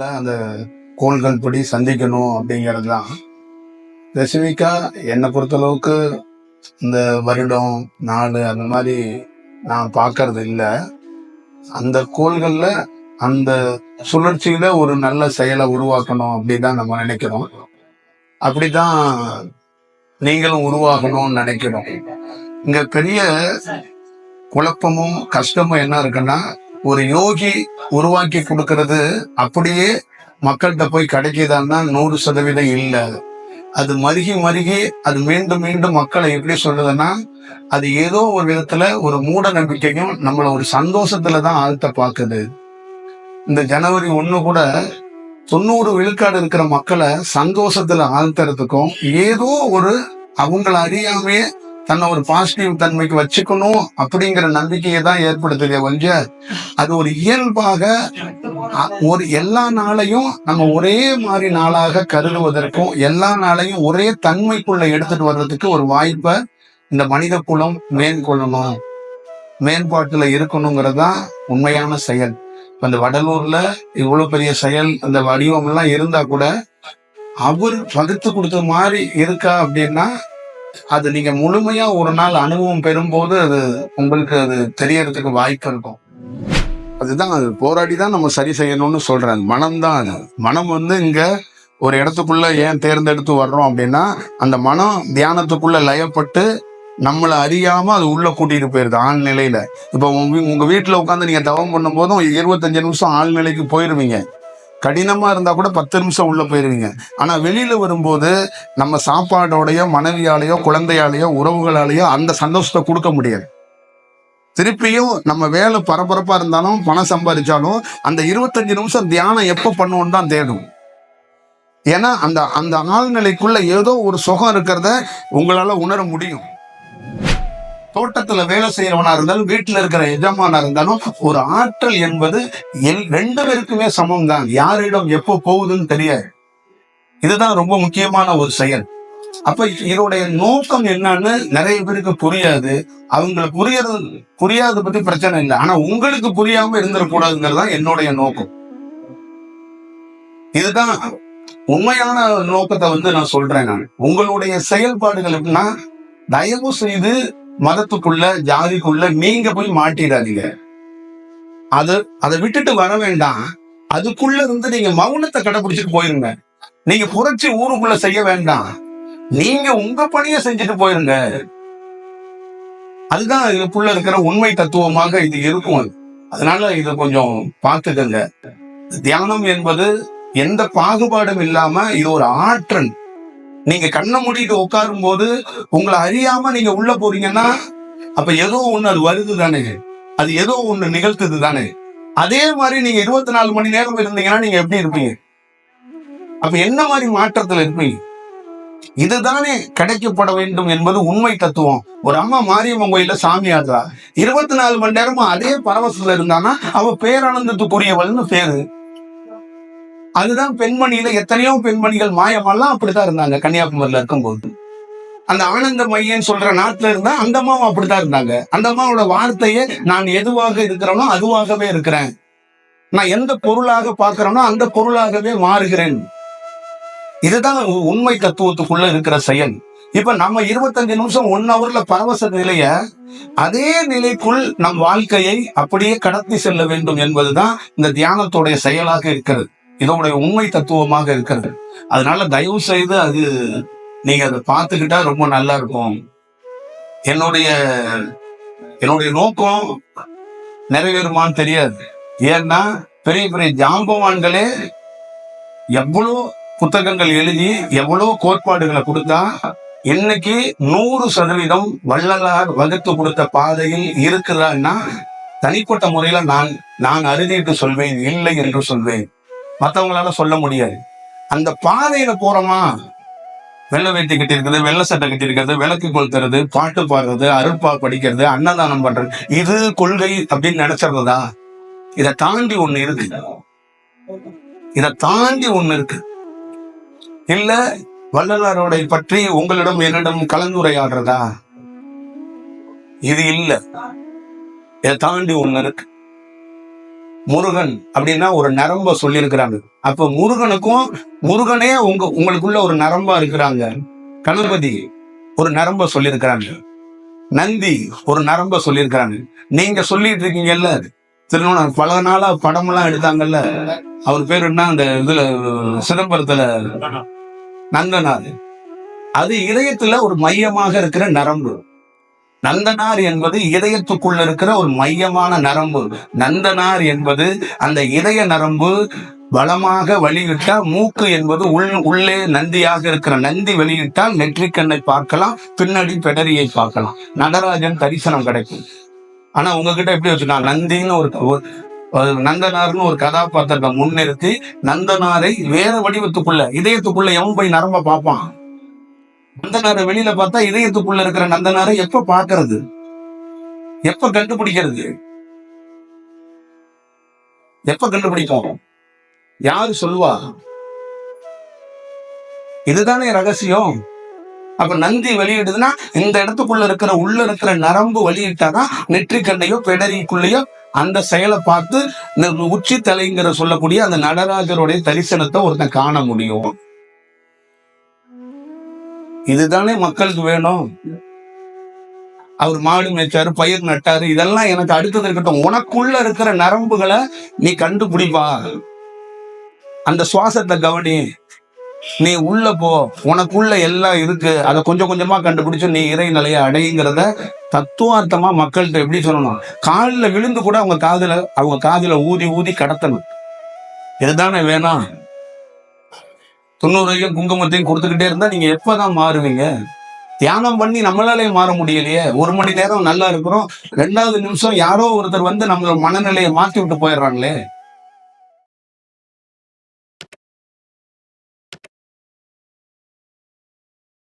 நாளில் அந்த கோள்கள் படி சந்திக்கணும் அப்படிங்கிறது தான் ஸ்பெசிஃபிக்காக என்னை பொறுத்தளவுக்கு இந்த வருடம் நாடு அந்த மாதிரி நான் பார்க்கறது இல்லை. அந்த கோள்களில் அந்த சுழற்சியில் ஒரு நல்ல செயலை உருவாக்கணும் அப்படி தான் நம்ம நினைக்கிறோம். அப்படி தான் நீங்களும் உருவாகணும்னு நினைக்கிறோம். இங்கே பெரிய குழப்பமும் கஷ்டமும் என்ன இருக்குன்னா ஒரு யோகி உருவாக்கி கொடுக்கறது அப்படியே மக்கள்கிட்ட போய் கிடைக்குதான்னா நூறு சதவீதம் இல்லை. அது மருகி மருகி அது மீண்டும் மீண்டும் மக்களை எப்படி சொல்லுதுன்னா அது ஏதோ ஒரு விதத்துல ஒரு மூட நம்பிக்கையும் நம்மளை ஒரு சந்தோஷத்துல தான் ஆழ்த்த பார்க்குது. இந்த ஜனவரி ஒன்று கூட தொண்ணூறு விழுக்காடு இருக்கிற மக்களை சந்தோஷத்துல ஆழ்த்துறதுக்கும் ஏதோ ஒரு அவங்கள அறியாமையே தன்னை ஒரு பாசிட்டிவ் தன்மைக்கு வச்சுக்கணும் அப்படிங்கிற நம்பிக்கையை தான் ஏற்படுத்துதே ஒழிய அது ஒரு இயல்பாக ஒரு எல்லா நாளையும் நம்ம ஒரே மாதிரி நாளாக கருதுவதற்கும் எல்லா நாளையும் ஒரே தன்மைக்குள்ள எடுத்துட்டு வர்றதுக்கு ஒரு வாய்ப்பை இந்த மனித குலம் மேற்கொள்ளணும். மேம்பாட்டுல இருக்கணுங்கிறதான் உண்மையான செயல். இப்ப இந்த வடலூர்ல இவ்வளவு பெரிய செயல் அந்த வடிவம் எல்லாம் இருந்தா கூட அவர் பகுத்து கொடுத்த மாதிரி இருக்கா அப்படின்னா அது நீங்க முழுமையா ஒரு நாள் அனுபவம் பெறும்போது அது உங்களுக்கு அது தெரியறதுக்கு வாய்ப்பு இருக்கும். அதுதான் அது போராடி தான் நம்ம சரி செய்யணும்னு சொல்றேன் மனம்தான் அது. மனம் வந்து இங்க ஒரு இடத்துக்குள்ள ஏன் தேர்ந்தெடுத்து வர்றோம் அப்படின்னா அந்த மனம் தியானத்துக்குள்ள லயப்பட்டு நம்மளை அறியாம அது உள்ள கூட்டிட்டு போயிருது ஆழ்நிலையில. இப்போ உங்க உங்க வீட்டுல உட்காந்து நீங்க தவம் பண்ணும் போதும் இருபத்தஞ்சு நிமிஷம் ஆழ்நிலைக்கு போயிருவீங்க. கடினமாக இருந்தால் கூட பத்து நிமிஷம் உள்ளே போயிடுவீங்க ஆனால் வெளியில் வரும்போது நம்ம சாப்பாடோடையோ மனைவியாலேயோ குழந்தையாலேயோ உறவுகளாலேயோ அந்த சந்தோஷத்தை கொடுக்க முடியாது. திருப்பியும் நம்ம வேலை பரபரப்பாக இருந்தாலும் பணம் சம்பாதிச்சாலும் அந்த இருபத்தஞ்சு நிமிஷம் தியானம் எப்போ பண்ணுவோம் தான் தேடும். ஏன்னா அந்த அந்த ஆழ்நிலைக்குள்ள ஏதோ ஒரு சுகம் இருக்கிறத உங்களால் உணர முடியும். தோட்டத்துல வேலை செய்யறவனா இருந்தாலும் வீட்டுல இருக்கிற எஜமானா இருந்தாலும் ஒரு ஆற்றல் என்பது எல் ரெண்டு பேருக்குமே சமம் தான் யாரிடம் எப்போ போகுதுன்னு தெரியாது. இதுதான் ரொம்ப முக்கியமான ஒரு செயல். அப்ப இதோடைய நோக்கம் என்னன்னு நிறைய பேருக்கு புரியாது. அவங்களை புரியறது புரியாத பத்தி பிரச்சனை இல்லை. ஆனா உங்களுக்கு புரியாம இருந்துடக்கூடாதுங்கிறது தான் என்னுடைய நோக்கம். இதுதான் உண்மையான நோக்கத்தை வந்து நான் சொல்றேன் நான். உங்களுடைய செயல்பாடுகள் எப்படின்னா தயவு செய்து மதத்துக்குள்ள ஜாதிக்குள்ள நீங்க போய் மாட்டிடாதீங்க. அது அதை விட்டுட்டு வர வேண்டாம். அதுக்குள்ள இருந்து நீங்க மௌனத்தை கடைபிடிச்சிட்டு போயிருங்க. நீங்க புரட்சி ஊருக்குள்ள செய்ய வேண்டாம். நீங்க உங்க பணியை செஞ்சுட்டு போயிருங்க. அதுதான் இதுக்குள்ள இருக்கிற உண்மை தத்துவமாக இது இருக்கும் அதனால இதை கொஞ்சம் பார்த்துக்கங்க. தியானம் என்பது எந்த பாகுபாடும் இல்லாம இது ஒரு ஆற்றல். நீங்க கண்ணை மூடிட்டு உட்காரும் போது உங்களை அறியாம நீங்க உள்ள போறீங்கன்னா அப்ப ஏதோ ஒண்ணு அது வருது தானே. அது ஏதோ ஒண்ணு நிகழ்த்துது தானே. அதே மாதிரி நீங்க இருபத்தி நாலு மணி நேரம் இருந்தீங்கன்னா நீங்க எப்படி இருப்பீங்க? அப்ப என்ன மாதிரி மாற்றத்துல இருப்பீங்க? இதுதானே கிடைக்கப்பட வேண்டும் என்பது உண்மை தத்துவம். ஒரு அம்மா மாரியம்மன் கோயில சாமி ஆடுறா. இருபத்தி நாலு மணி நேரமும் அதே பரவசத்துல இருந்தானா அவ பேரானந்தத்துக்குரியவள்னு பேரு. அதுதான் பெண்மணியில எத்தனையோ பெண்மணிகள் மாயமெல்லாம் அப்படித்தான் இருந்தாங்க. கன்னியாகுமரியில இருக்கும்போது. அந்த ஆனந்த மையன் சொல்ற நாட்டுல இருந்தா அந்த அம்மாவும் அப்படித்தான் இருந்தாங்க. அந்த அம்மாவோட வார்த்தையே நான் எதுவாக இருக்கிறேனோ அதுவாகவே இருக்கிறேன். நான் எந்த பொருளாக பார்க்கிறேனோ அந்த பொருளாகவே மாறுகிறேன். இதுதான் உண்மை தத்துவத்துக்குள்ள இருக்கிற செயல். இப்ப நம்ம இருபத்தஞ்சு நிமிஷம் ஒன் ஹவர்ல பரவச நிலைய அதே நிலைக்குள் நம் வாழ்க்கையை அப்படியே கடத்தி செல்ல வேண்டும் என்பதுதான் இந்த தியானத்துடைய செயலாக இருக்கிறது. இதோடைய உண்மை தத்துவமாக இருக்கிறது. அதனால தயவு செய்து அது நீங்க அதை பார்த்துக்கிட்டா ரொம்ப நல்லா இருக்கும். என்னுடைய என்னுடைய நோக்கம் நிறைவேறுமான்னு தெரியாது. ஏன்னா பெரிய பெரிய ஜாம்பவான்களே எவ்வளோ புத்தகங்கள் எழுதி எவ்வளோ கோட்பாடுகளை கொடுத்தா இன்னைக்கு நூறு சதவீதம் வள்ளலார் வகுத்து கொடுத்த பாதையில் இருக்கிறான்னா தனிப்பட்ட முறையில நான் நான் அறுதிட்டு சொல்வேன் இல்லை என்று சொல்வேன். மற்றவங்களால சொல்ல முடியாது. அந்த பாதையில போறோமா? வெள்ளை வேட்டி கட்டி இருக்கிறது வெள்ளை சட்டை கட்டி இருக்கிறது விளக்கு கொளுத்துறது பாட்டு பாடுறது அருட்பா படிக்கிறது அன்னதானம் பண்றது இது கொள்கை அப்படின்னு நினைச்சிருந்ததா இதை தாண்டி ஒண்ணு இருக்கு. இதை தாண்டி ஒண்ணு இருக்கு. இல்ல வள்ளலாரோட பற்றி உங்களிடம் என்னிடம் கலந்துரையாடுறதா? இது இல்ல. இதை தாண்டி ஒண்ணு இருக்கு. முருகன் அப்படின்னா ஒரு நரம்ப சொல்லியிருக்கிறாங்க. அப்ப முருகனுக்கும் முருகனே உங்க உங்களுக்குள்ள ஒரு நரம்பா இருக்கிறாங்க. கணபதி ஒரு நரம்ப சொல்லியிருக்கிறாங்க. நந்தி ஒரு நரம்ப சொல்லியிருக்கிறாங்க. நீங்க சொல்லிட்டு இருக்கீங்கல்ல திருநூறு பல நாளா படமெல்லாம் எடுத்தாங்கல்ல. அவர் பேர் என்ன அந்த இதுல சிதம்பரத்துல? நந்தனார். அது இதயத்துல ஒரு மையமாக இருக்கிற நரம்பு. நந்தனார் என்பது இதயத்துக்குள்ள இருக்கிற ஒரு மையமான நரம்பு. நந்தனார் என்பது அந்த இதய நரம்பு பலமாக வெளியிட்டால் மூக்கு என்பது உள் உள்ளே நந்தியாக இருக்கிற நந்தி வெளியிட்டால் நெற்றிக்கண்ணை பார்க்கலாம் பின்னாடி பெடரியை பார்க்கலாம். நடராஜன் தரிசனம் கிடைக்கும். ஆனா உங்ககிட்ட எப்படி வச்சுனா நந்தின்னு ஒரு நந்தனார்னு ஒரு கதாபாத்திரத்தை முன்னிறுத்தி நந்தனாரை வேற வடிவத்துக்குள்ள இதயத்துக்குள்ள எவன் போய் நரம்ப பார்ப்பான்? நந்தனாரை வெளியில பார்த்தா இதயத்துக்குள்ள இருக்கிற நந்தனாரை எப்ப பாக்குறது எப்ப கண்டுபிடிக்கிறது? எப்ப கண்டுபிடிப்போம்? யாரு சொல்லுவா? இதுதானே ரகசியம். அப்ப நந்தி வெளியிடுதுன்னா இந்த இடத்துக்குள்ள இருக்கிற உள்ள இருக்கிற நரம்பு வெளியிட்டாதான் நெற்றிக்கண்ணையோ பெடரிக்குள்ளேயோ அந்த செயலை பார்த்து இந்த உச்சி தலைங்கிற சொல்லக்கூடிய அந்த நடராஜருடைய தரிசனத்தை ஒருத்தன் காண முடியும். இதுதானே மக்களுக்கு வேணும்? அவர் மாடு மேய்ச்சாரு பயிர் நட்டாரு இதெல்லாம் எனக்கு அடுத்தது இருக்கட்டும். உனக்குள்ள இருக்கிற நரம்புகளை நீ கண்டுபிடிப்பா. அந்த சுவாசத்தை கவனி. நீ உள்ள போ. உனக்குள்ள எல்லாம் இருக்கு. அதை கொஞ்சம் கொஞ்சமா கண்டுபிடிச்சு நீ இறைநிலைய அடையுங்கிறத தத்துவார்த்தமா மக்கள்கிட்ட எப்படி சொல்லணும்? காலில் விழுந்து கூட அவங்க காதுல அவங்க காதுல ஊதி ஊதி கடத்தணும். இதுதானே வேணாம்? தொண்ணூறையும் குங்குமத்தையும் கொடுத்துக்கிட்டே இருந்தா நீங்க எப்பதான் மாறுவீங்க? தியானம் பண்ணி நம்மளாலே மாற முடியலையே. ஒரு மணி நேரம் நல்லா இருக்கிறோம். ரெண்டாவது நிமிஷம் யாரோ ஒருத்தர் வந்து நம்ம மனநிலையை மாத்தி விட்டு போயிடுறாங்களே.